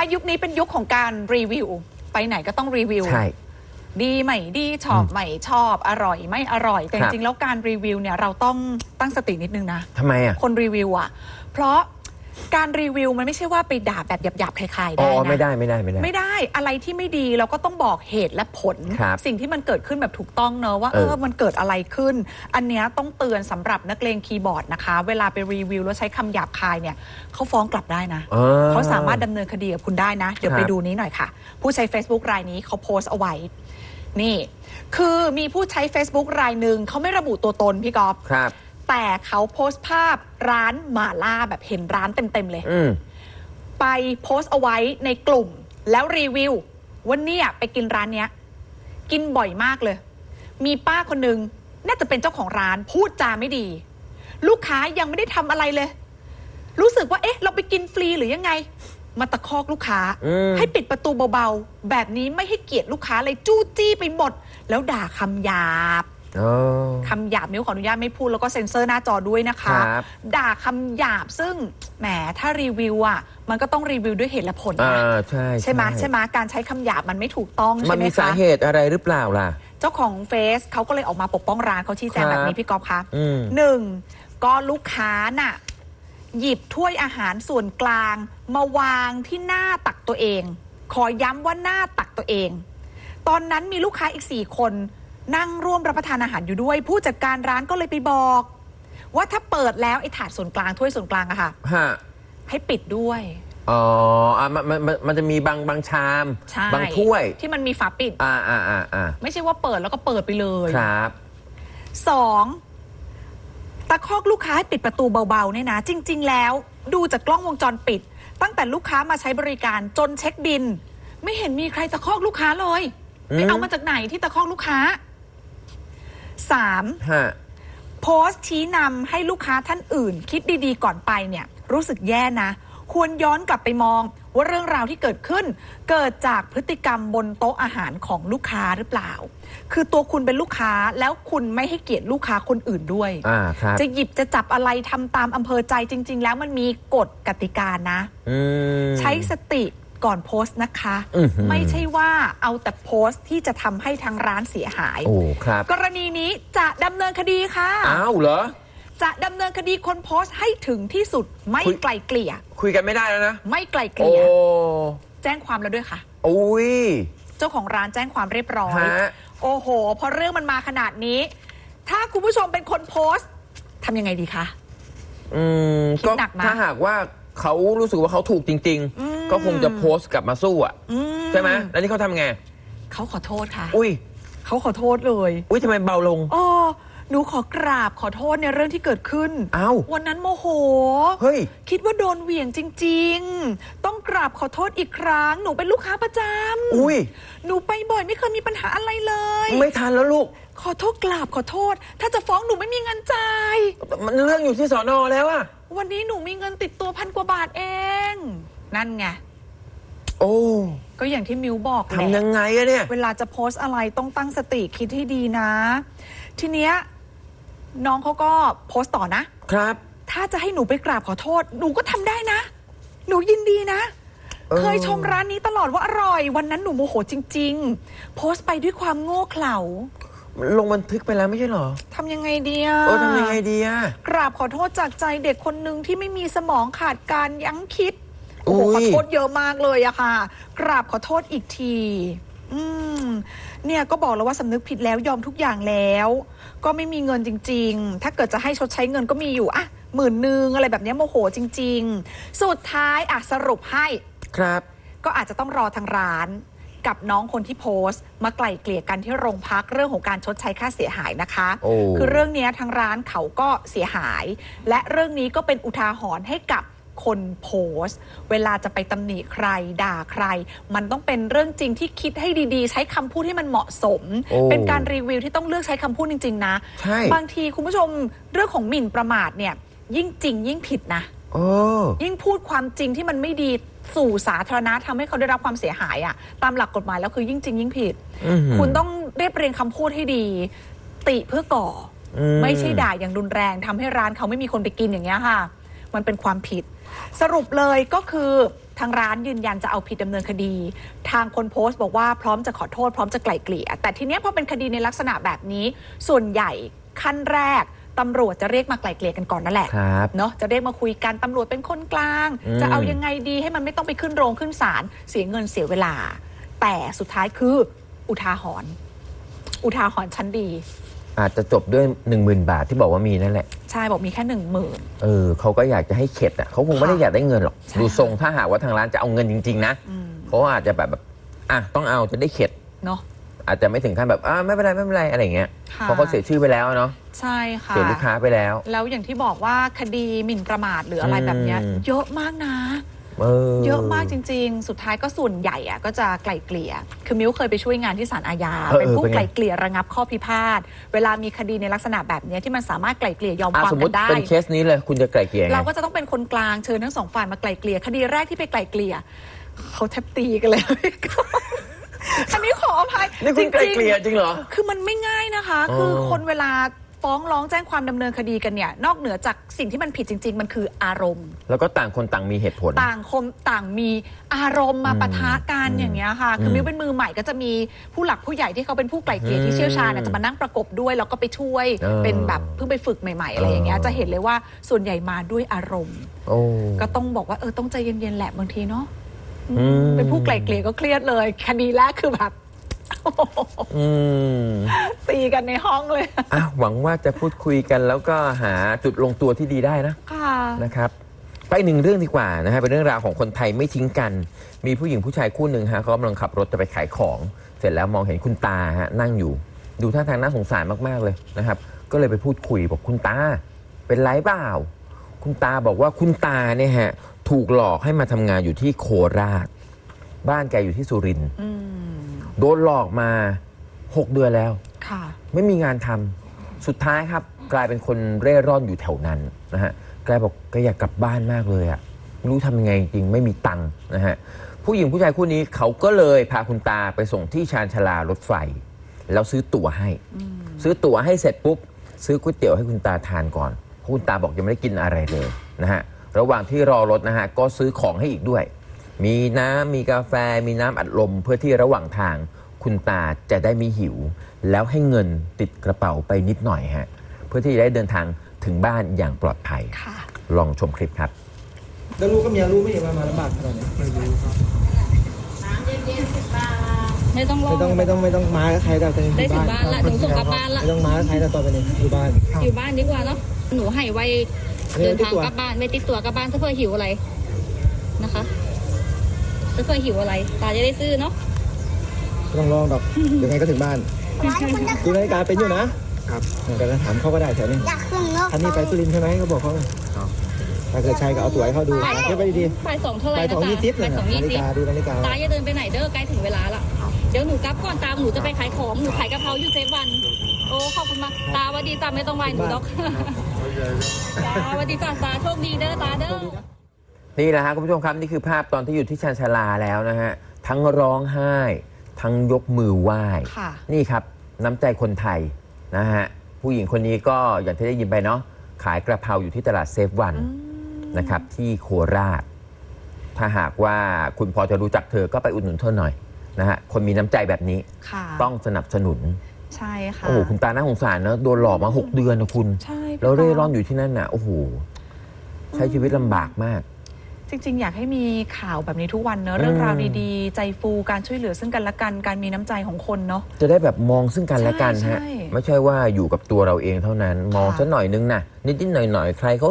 คุณผู้ชมคะยุคนี้เป็นยุคของการรีวิว ไปไหนก็ต้องรีวิว ใช่ ดีไม่ดีชอบอืมไม่ชอบอร่อยไม่อร่อย แต่คจรับ ริงๆแล้วการรีวิวเนี่ยเราต้องตั้งสตินิดนึงนะ ทำไมอะ คนรีวิวอะเพราะ การรีวิวมันไม่ใช่ว่าไปด่าแบบหยาบๆคล้ายๆอ๋ได้อนะ ไม่ได้ไม่ได้ไม่ได้ ไม่ได้อะไรที่ไม่ดีเราก็ต้องบอกเหตุและผล ครับสิ่งที่มันเกิดขึ้นแบบถูกต้องเนอะว่าเอเอออมันเกิดอะไรขึ้น อันเนี้ยต้องเตือนสำหรับนักเลงคีย์บอร์ดนะคะ เวลาไปรีวิวแล้วใช้คำหยาบคายเนี่ยเขาฟ้องกลับได้นะอ๋อเขาสามารถดำเนินคดีกับคุณได้นะ เดี๋ยวครับ ไปดูนี้หน่อยค่ะ ผู้ใช้ Facebook รายนี้เขาโพสต์เอาไว้ นี่ คือมีผู้ใช้ Facebook รายหนึ่งเขาไม่ระบุตัวตนพี่กอฟ ครับ แต่เขาโพสต์ภาพร้านหม่าล่าแบบเห็นร้านเต็มๆเลย อืมไปโพสต์เอาไว้ในกลุ่ม แล้วรีวิวว่าเนี่ยไปกินร้านเนี้ย กินบ่อยมากเลย มีป้าคนหนึ่งน่าจะเป็นเจ้าของร้านพูดจาไม่ดี ลูกค้ายังไม่ได้ทำอะไรเลย รู้สึกว่าเอ๊ะ เราไปกินฟรีหรือยังไง มาตะคอกลูกค้า อืมให้ปิดประตูเบาๆ แบบนี้ไม่ให้เกียรติลูกค้าเลยจู้จี้ไปหมด แล้วด่าคำหยาบอ๋อ คำหยาบนิ้วขออนุญาตไม่พูดแล้วก็เซ็นเซอร์หน้าจอด้วยนะคะ ครับ ด่าคำหยาบซึ่งแหมถ้ารีวิวอะ มันก็ต้องรีวิวด้วยเหตุและผลอ่านะใช่ใช่ไหมใช่ไหมการใช้คำหยาบมันไม่ถูกต้องมัใช่นไหมมีสาคะเหตุอะไรหรือเปล่าล่ะ เจ้าของเฟซเขาก็เลยออกมาปกป้องร้านเขาชี้แจงครับแบบนี้พี่กอฟคะ อืม หนึ่งก็ลูกค้าน่ะ หยิบถ้วยอาหารส่วนกลาง มาวางที่หน้าตักตัวเอง ขอย้ำว่าหน้าตักตัวเอง ตอนนั้นมีลูกค้าอีกสี่คน นั่งร่วมรับประทานอาหารอยู่ด้วย ผู้จัดการร้านก็เลยไปบอก ว่าถ้าเปิดแล้วไอ้ถาดส่วนกลางถ้วยส่วนกลางอะค่ะ ฮะให้ปิดด้วย อ๋ออะมันมันมันมันจะมีบางบางชาม ใช่บางถ้วย ที่มันมีฝาปิด อ่าอ่าอ่าอ่าไม่ใช่ว่าเปิดแล้วก็เปิดไปเลยครับ สองตะคอกลูกค้าให้ปิดประตูเบาๆเนี่ยนะ จริง ๆ แล้ว ดูจากกล้องวงจรปิด ตั้งแต่ลูกค้ามาใช้บริการจนเช็คบิน ไม่เห็นมีใครตะคอกลูกค้าเลย ไปอืมเอามาจากไหนที่ตะคอกลูกค้า สามฮะโพสต์ชี้นำให้ลูกค้าท่านอื่น คิดดีๆ ก่อนไปเนี่ยรู้สึกแย่นะ ควรย้อนกลับไปมอง ว่าเรื่องราวที่เกิดขึ้น เกิดจากพฤติกรรมบนโต๊ะอาหารของลูกค้าหรือเปล่า คือตัวคุณเป็นลูกค้าแล้วคุณไม่ให้เกียรติลูกค้าคนอื่นด้วย อ่าครับจะหยิบจะจับอะไรทำตามอำเภอใจจริง ๆ แล้วมันมีกฎกติกานะ อืม ใช้สติ ก่อนโพสต์นะคะ อื้อหือ ไม่ใช่ว่าเอาแต่โพสต์ที่จะทำให้ทางร้านเสียหาย โอ้ครับกรณีนี้จะดำเนินคดีค่ะ อ้าวเหรอ จะดำเนินคดีคนโพสต์ให้ถึงที่สุดไม่คุย ไกลเกลี่ย คุยกันไม่ได้แล้วนะ ไม่ไกลเกโอ้ลี่ยแจ้งความแล้วด้วยค่ะ อุ้ย เจ้าของร้านแจ้งความเรียบร้อย ฮะ โอ้โห พอเรื่องมันมาขนาดนี้ ถ้าคุณผู้ชมเป็นคนโพสต์ทำยังไงดีคะ อืมคิดก็หนักนะถ้าหากว่า เขารู้สึกว่าเขาถูกจริงอืมๆก็คงจะโพสต์กลับมาสู้อะอืใช่ไหมแล้วนี่เขาทำไงเขาขอโทษค่ะ อุ้ยเขาขอโทษเลยอุ้ยทำไมเบาลงอ๋อหนูขอกราบขอโทษในเรื่องที่เกิดขึ้นเอ้าวันนั้นโมโห เฮ้ย คิดว่าโดนเหวี่ยงจริง ๆ ต้องกราบขอโทษอีกครั้ง หนูเป็นลูกค้าประจำอุ้ย หนูไปบ่อยไม่เคยมีปัญหาอะไรเลย ไม่ทันแล้วลูก ขอโทษกราบขอโทษ ถ้าจะฟ้องหนูไม่มีเงินจ่าย มันเรื่องอยู่ที่สอนอแล้วอะ วันนี้หนูมีเงินติดตัวพันกว่าบาทเอง นั่นไง โอ้ก็อย่างที่มิวบอกแหทำยัละงไงอะเนี่ย เวลาจะโพสต์อะไรต้องตั้งสติคิดให้ดีนะ ทีเนี้ยน้องเขาก็โพสต์ต่อนะ ครับ ถ้าจะให้หนูไปกราบขอโทษ หนูก็ทำได้นะ หนูยินดีนะ เออ เคยชมร้านนี้ตลอดว่าอร่อย วันนั้นหนูโมโหจริง ๆ โพสต์ไปด้วยความโง่เขลา ลงบันทึกไปแล้วไม่ใช่เหรอทำยังไงดีอะเออทำยังไงดีอะกราบขอโทษจากใจเด็กคนหนึ่งที่ไม่มีสมองขาดการยั้งคิด โอ้โหอุ๊ขอยโทษเยอะมากเลยอะค่ะ กราบขอโทษอีกที อืม เนี่ยก็บอกแล้วว่าสำนึกผิดแล้วยอมทุกอย่างแล้ว ก็ไม่มีเงินจริง ๆ ถ้าเกิดจะให้ชดใช้เงินก็มีอยู่อะหมื่นหนึ่งอะไรแบบเนี้ยโมโหจริง ๆ สุดท้ายอะสรุปให้ ครับ ก็อาจจะต้องรอทางร้าน กับน้องคนที่โพสต์ มาไกล่เกลี่ยกันที่โรงพักเรื่องของการชดใช้ค่าเสียหายนะคะ โอ้ คือเรื่องเนี้ยทางร้านเขาก็เสียหาย และเรื่องนี้ก็เป็นอุทาหรณ์ให้กับคนโพสต์ เวลาจะไปตำหนิใครด่าใคร มันต้องเป็นเรื่องจริงที่คิดให้ดีๆ ใช้คำพูดให้มันเหมาะสม โอ้ เป็นการรีวิวที่ต้องเลือกใช้คำพูดจริง ๆ นะ ใช่ บางทีคุณผู้ชมเรื่องของหมิ่นประมาทเนี่ยยิ่งจริงยิ่งผิดนะ โอ้ยิ่งพูดความจริงที่มันไม่ดีสู่สาธารณะทำให้เขาได้รับความเสียหายอะตามหลักกฎหมายแล้วคือยิ่งจริงยิ่งผิด อื้อหือคุณต้องเรียบเรียงคำพูดให้ดี ติเพื่อก่ออม ไม่ใช่ด่าอย่างรุนแรงทำให้ร้านเขาไม่มีคนไปกินอย่างเงี้ยค่ะ มันเป็นความผิด สรุปเลยก็คือทางร้านยืนยันจะเอาผิดดำเนินคดี ทางคนโพสต์บอกว่าพร้อมจะขอโทษพร้อมจะไกล่เกลี่ยแต่ทีเนี้ยพอเป็นคดีในลักษณะแบบนี้ ส่วนใหญ่ขั้นแรก ตำรวจจะเรียกมาไกล่เกลี่ยกันก่อนนั่นแหละครับเนาะจะเรียกมาคุยกันตำรวจเป็นคนกลาง อืม จะเอายังไงดีให้มันไม่ต้องไปขึ้นโรงขึ้นศาลเสียเงินเสียเวลา แต่สุดท้ายคืออุทาหรณ์อุทาหรณ์ชั้นดี อาจจะจบด้วย 1 0,000 บาทที่บอกว่ามีนั่นแหละ ใช่บอกมีแค่หนึ่งหมื่น เออเขาก็อยากจะให้เข็ดอะเขาคงไม่ได้ค่ะอยากได้เงินหรอก ใช่ ดูทรงถ้าหากว่าทางร้านจะเอาเงินจริง ๆ นะเขาอาจจะแบบแบบอะต้องเอาจะได้เข็ด เนาะ อาจจะไม่ถึงขั้นแบบอ่าไม่เป็นไรไม่เป็นไรอะไรอย่างเงี้ยค่ะ เพราะเขาเสียชื่อไปแล้วเนาะใช่ค่ะ เสียลูกค้าไปแล้ว แล้วอย่างที่บอกว่าคดีหมิ่นประมาทหรืออะไรแบบเนี้ย อืม เยอะมากนะเออเยอะมากจริง ๆ สุดท้ายก็ส่วนใหญ่อะก็จะไกล่เกลี่ย คือมิ้วเคยไปช่วยงานที่ศาลอาญา เออเป็นผู้เป็นไง ไกล่เกลี่ยระงับข้อพิพาท เวลามีคดีในลักษณะแบบเนี้ยที่มันสามารถไกล่เกลี่ยยอมอะความสมมกัตินได้ เป็นเคสนี้เลยคุณจะไกล่เกลี่ยไง เราก็จะต้องเป็นคนกลางเชิญทั้งสองฝ่ายมาไกล่เกลี่ยคดีแรกที่ไปไกล่เกลี่ยเขาแทบตีกันเลย อันนี้ขออภัยนี่คุณไกล่เกลี่ยจริงเหรอ คือมันไม่ง่ายนะคะอ๋อคือคนเวลาฟ้องร้องแจ้งความดำเนินคดีกันเนี่ย นอกเหนือจากสิ่งที่มันผิดจริง ๆ มันคืออารมณ์ แล้วก็ต่างคนต่างมีเหตุผล ต่างคมต่างมีอารมณ์มาอืมปะทะกันอืมอย่างเงี้ยค่ะ คือมมิ้วเป็นมือใหม่ก็จะมีผู้หลักผู้ใหญ่ที่เขาเป็นผู้ไกล่เกลี่ยที่เชี่ยวชาญอืมเนี่ยจะมานั่งประกบด้วย แล้วก็ไปช่วยเออเป็นแบบเพิ่งไปฝึกใหม่ๆอะไรอย่างเงี้ยเออจะเห็นเลยว่าส่วนใหญ่มาด้วยอารมณ์โอ้ก็ต้องบอกว่าเออต้องใจเย็นๆแหละบางทีเนาะอืม เป็นผู้ไกล่เกลี่ยก็เครียดเลย คดีแรกคือแบบอืมตีกันในห้องเลย อะหวังว่าจะพูดคุยกันแล้วก็หาจุดลงตัวที่ดีได้นะ ค่ะ นะครับไปหนึ่งเรื่องดีกว่านะฮะเป็นเรื่องราวของคนไทยไม่ทิ้งกัน มีผู้หญิงผู้ชายคู่หนึ่งฮะเขากำลังขับรถจะไปขายของ เสร็จแล้วมองเห็นคุณตาฮะนั่งอยู่ ดูท่าทางน่าสงสารมาก ๆ เลยนะครับ ก็เลยไปพูดคุยบอกคุณตา เป็นไรเปล่า คุณตาบอกว่าคุณตาเนี่ยฮะ ถูกหลอกให้มาทำงานอยู่ที่โคราช บ้านแกอยู่ที่สุรินทร์อืมโดนหลอกมา6เดือนแล้ว ค่ะ ไม่มีงานทำสุดท้ายครับ กลายเป็นคนเร่ร่อนอยู่แถวนั้นนะฮะแกบอกแกอยากกลับบ้านมากเลยอะไม่รู้ทำยังไงจริงไม่มีตังค์นะฮะผู้หญิงผู้ชายคู่นี้เขาก็เลยพาคุณตาไปส่งที่ชานชาลารถไฟ แล้วซื้อตั๋วให้ ซื้อตั๋วให้เสร็จปุ๊บ ซื้อก๋วยเตี๋ยวให้คุณตาทานก่อนเพราะคุณตาบอกยังไม่ได้กินอะไรเลยนะฮะ ระหว่างที่รอรถนะฮะก็ซื้อของให้อีกด้วย มีน้ำมีกาแฟ มีน้ำอัดลม เพื่อที่ระหว่างทาง คุณตาจะได้ไม่หิว แล้วให้เงินติดกระเป๋าไปนิดหน่อยฮะเพื่อที่จะได้เดินทางถึงบ้านอย่างปลอดภัย ค่ะ ลองชมคลิปครับ แล้วรู้กับเมียรู้ไหมเนี่ยว่ามาลำบากขนาดไหนไม่รู้ครับไม่ต้องรอ ไม่ต้องไม่ต้องไม่ต้องมากับใครแต่ตอนนี้อได้ยู่ถึงบ้านบ้านละถึงส่งกลับบ้านละ ไม่ต้องมากับใครแต่ตอนนี้อยู่บ้าน อยู่บ้านดีกว่าเนาะหนูให้ไว้อันนี้ เดินไม่ติดทางตัวกลับบ้านไม่ติดตัวกลับบ้านถ้าเพื่อหิวอะไรนะคะถ้าเพื่อหิวอะไร ตาจะได้ซื้อเนาะไม่ต้องลองดอกยังไงก็ถึงบ้านดูนาฬิกาเป็นอยู่นะครับแต่ถามเขาก็ได้แถวนี้อยากขึ้นรถท่านนี้ไปสุรินทร์ใช่ไหมเขาบอกเขาถ้าเกิดใช่ก็เอาตั๋วให้เขาดูนะเก็บไว้ดีบ่ายสองเท่าๆไหไปร่นะสองตายี่สิบเลบ่ายยนะสองยี่นาฬิสิบกาดูนาฬิกาตาอย่าเดินไปไหนเด้อใกล้ถึงเวลาละเดี๋ยวหนูกลับก่อนตามหนูจะไปขายของหนูขายกะเพราอยู่เซฟวัน โอ้ขอบคุณมากตาหวันดีตาไม่ต้องไหวหนูดอก ตาหวันดีตาตาโชคดีเด้อตาเด้อนี่แหละฮะคุณผู้ชมครับ นี่คือภาพตอนที่อยู่ที่ชานชาลาแล้วนะฮะ ทั้งร้องไห้ ทั้งยกมือไหว้ นี่ครับน้ำใจคนไทยนะฮะ ผู้หญิงคนนี้ก็อย่างที่ได้ยินไปเนาะขายกระเพราอยู่ที่ตลาดเซฟวันนะครับที่โคราช ถ้าหากว่าคุณพอจะรู้จักเธอก็ไปอุดหนุนเธอหน่อยนะฮะคนมีน้ำใจแบบนี้ต้องสนับสนุนใช่ค่ะโอ้โหคุณตาน่าสงสารเนอะโดนหลอกมา 6 เดือนนะคุณ ใช่ แล้วเร่ปร่อนอยู่ที่นั่นน่ะโอ้โหใช้ชีวิตลำบากมาก จริง ๆ อยากให้มีข่าวแบบนี้ทุกวันเนอะเรื่องราวดีๆ ใจฟูการช่วยเหลือซึ่งกันและกันการมีน้ำใจของคนเนาะ จะได้แบบมองซึ่งกันและกันใช่ฮะใช่ไม่ใช่ว่าอยู่กับตัวเราเองเท่านั้น มองค่ะสักหน่อยนึงนะนิดๆหน่อยๆ ใครเขา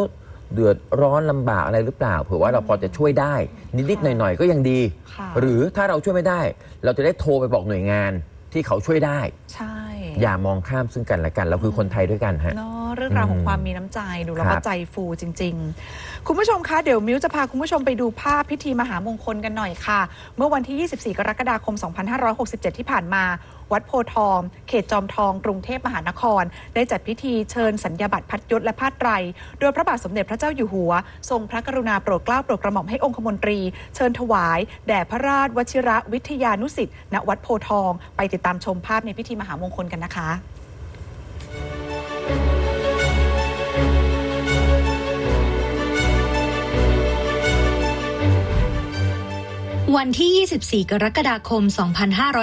เดือดร้อนลำบากอะไรหรือเปล่าเผื่อว่าเราพอจะช่วยได้ นิดๆหน่อยๆก็ยังดี ค่ะหรือถ้าเราช่วยไม่ได้ เราจะได้โทรไปบอกหน่วยงานที่เขาช่วยได้ ใช่ อย่ามองข้ามซึ่งกันและกัน เราคือคนไทยด้วยกันฮะ เนาะ เรื่องราวของความมีน้ำใจดูแล้วครัก็บใจฟูจริง ๆ คุณผู้ชมคะเดี๋ยวมิ้วจะพาคุณผู้ชมไปดูภาพพิธีมหามงคลกันหน่อยค่ะ เมื่อวันที่ 24 กรกฎาคม 2567 ที่ผ่านมาวัดโพธิ์ทอง เขตจอมทอง กรุงเทพมหานคร ได้จัดพิธีเชิญสัญญาบัตรพัดยศและผ้าไตร โดยพระบาทสมเด็จพระเจ้าอยู่หัว ทรงพระกรุณาโปรดเกล้าโปรดกระหม่อมให้องคมนตรี เชิญถวาย แด่พระราชวชิระวิทยานุสิทธิ์ณวัดโพธิ์ทอง ไปติดตามชมภาพในพิธีมหามงคลกันนะคะ วันที่ 24 กรกฎาคม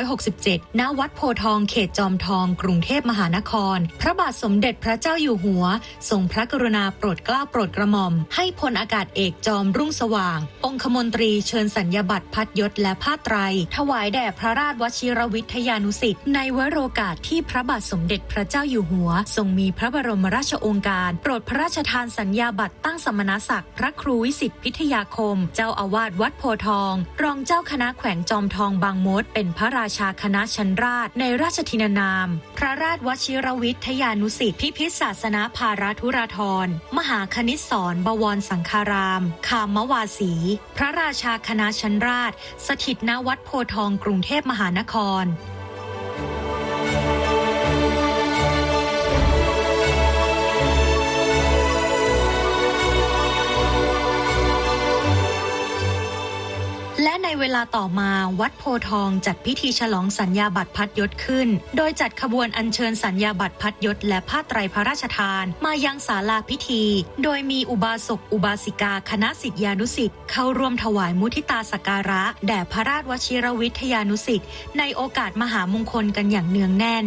2567 ณ วัดโพทอง เขตจอมทอง กรุงเทพมหานคร พระบาทสมเด็จพระเจ้าอยู่หัว ทรงพระกรุณาโปรดเกล้าโปรดกระหม่อม ให้พลอากาศเอกจอมรุ่งสว่าง องคมนตรีเชิญสัญญาบัตรพัดยศและผ้าไตร ถวายแด่พระราชวชิรวิทยานุสิทธิ์ในวโรกาสที่พระบาทสมเด็จพระเจ้าอยู่หัว ทรงมีพระบรมราชโองการ โปรดพระราชทานสัญญาบัตรตั้งสมณศักดิ์พระครูวิสิทธิพิทยาคม เจ้าอาวาสวัดโพทองรองเจ้าคณะแขวงจอมทองบางมด เป็นพระราชาคณะชั้นราชในราชทินานาม พระราชวชิรวิทยานุสิทธิพิพิธศาสนาภารัธุราธรมหาคณิตสอนบวรสังคาราม คามวาสี พระราชาคณะชั้นราช สถิตณวัดโพทองกรุงเทพมหานคร เวลาต่อมาวัดโพทองจัดพิธีฉลองสัญญาบัตรพัดยศขึ้น โดยจัดขบวนอัญเชิญสัญญาบัตรพัดยศและผ้าไตรพระราชทาน มายังศาลาพิธี โดยมีอุบาสกอุบาสิกาคณะสิทธิานุสิทธิ์เข้าร่วมถวายมุทิตาสการะ แด่พระราชวชิรวิทยานุสิทธิ์ในโอกาสมหามงคลกันอย่างเนืองแน่น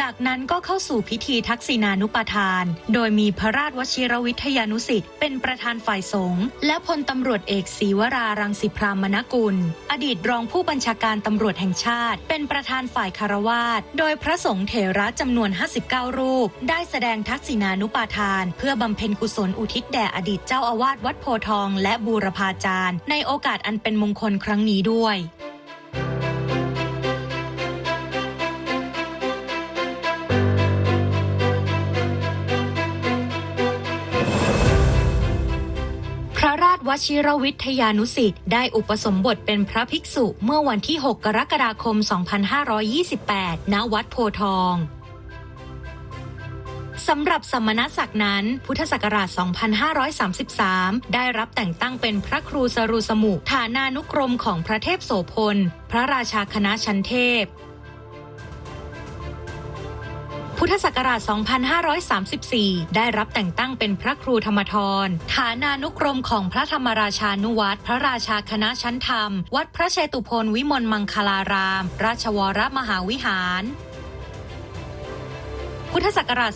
จากนั้นก็เข้าสู่พิธีทักษิณานุปทาน โดยมีพระราชวชิรวิทยานุสิทธิ์เป็นประธานฝ่ายสงฆ์และพลตำรวจเอกศรีวรารังสิพรามนกุล อดีตรองผู้บัญชาการตำรวจแห่งชาติ เป็นประธานฝ่ายคารวาสโดยพระสงฆ์เถระจำนวน 59 รูป ได้แสดงทักษิณานุปทาน เพื่อบำเพ็ญกุศลอุทิศแด่อดีตเจ้าอาวาสวัดโพทอง และบูรพาจารย์ ในโอกาสอันเป็นมงคลครั้งนี้ด้วย ราชวชิรวิทยานุสิทธิ์ได้อุปสมบทเป็นพระภิกษุเมื่อวันที่ 6 กรกฎาคม 2528 ณ วัดโพทองสำหรับสมณศักดิ์นั้น พุทธศักราช 2533 ได้รับแต่งตั้งเป็นพระครูสรุสมุฐานานุกรมของพระเทพโสพล พระราชาคณะชั้นเทพ พุทธศักราช 2534 ได้รับแต่งตั้งเป็นพระครูธรรมทร ฐานานุกรมของพระธรรมราชานุวัตรพระราชาคณะชั้นธรรม วัดพระเชตุพนวิมลมังคลาราม ราชวรมหาวิหารพุทธศักราช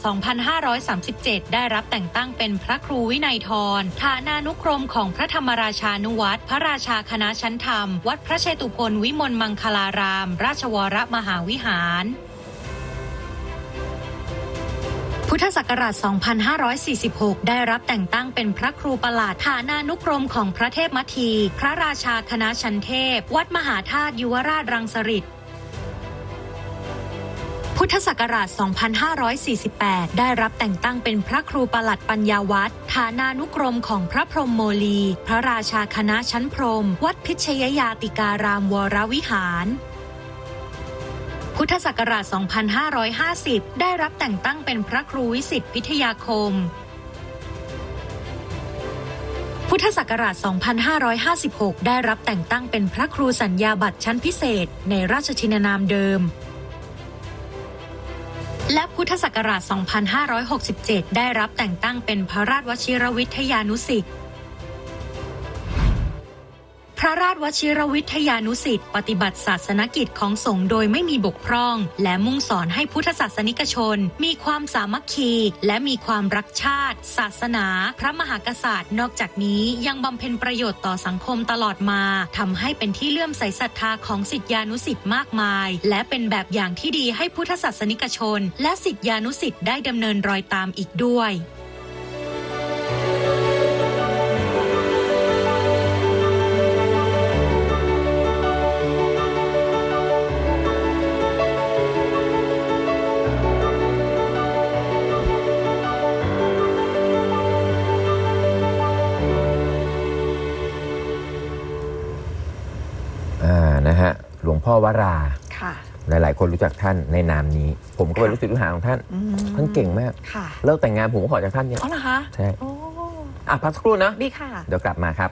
2537 ได้รับแต่งตั้งเป็นพระครูวินัยทร ฐานานุกรมของพระธรรมราชานุวัตรพระราชาคณะชั้นธรรม วัดพระเชตุพนวิมลมังคลาราม ราชวรมหาวิหาร พุทธศักราช 2546 ได้รับแต่งตั้งเป็นพระครูประหลาดฐานานุกรมของพระเทพมัที พระราชาคณะชันเทพ วัดมหาธาตุยุวราชรังสฤษพุทธศักราช 2548 ได้รับแต่งตั้งเป็นพระครูประหลัดปัญญาวัฒน์ฐานานุกรมของพระพรหมโมลี พระราชาคณะชั้นพรหมวัดพิชยยาติการามวรวิหาร พุทธศักราช 2550 ได้รับแต่งตั้งเป็นพระครูวิสิทธิพิทยาคม พุทธศักราช 2556 ได้รับแต่งตั้งเป็นพระครูสัญญาบัตรชั้นพิเศษ ในราชทินานามเดิม และพุทธศักราช 2567 ได้รับแต่งตั้งเป็นพระราชวชิรวิทยานุสิทธิ์ ระราชวชิรวิทยานุสิทธิ์ปฏิบัติศาสนกิจของสงฆ์โดยไม่มีบกพร่อง และมุ่งสอนให้พุทธศาสนิกชน มีความสามัคคี และมีความรักชาติ ศาสนา พระมหากษัตริย์ นอกจากนี้ยังบำเพ็ญประโยชน์ต่อสังคมตลอดมาทำให้เป็นที่เลื่อมใสศรัทธาของสิทธิานุสิทธิ์มากมาย และเป็นแบบอย่างที่ดีให้พุทธศาสนิกชน และสิทธิานุสิทธิ์ได้ดำเนินรอยตามอีกด้วย วงพ่อวรา ค่ะ หลาย ๆ คนรู้จักท่านในนามนี้ ผมก็เป็นค่ะลูกศิษย์ลูกหาของท่าน อืมท่านเก่งมาก ค่ะเลิกแต่งงานผมก็ขอจากท่านเนี่ยอ๋อเหรอคะใช่ โอ้อะพักสักครู่นะ ดีค่ะ เดี๋ยวกลับมาครับ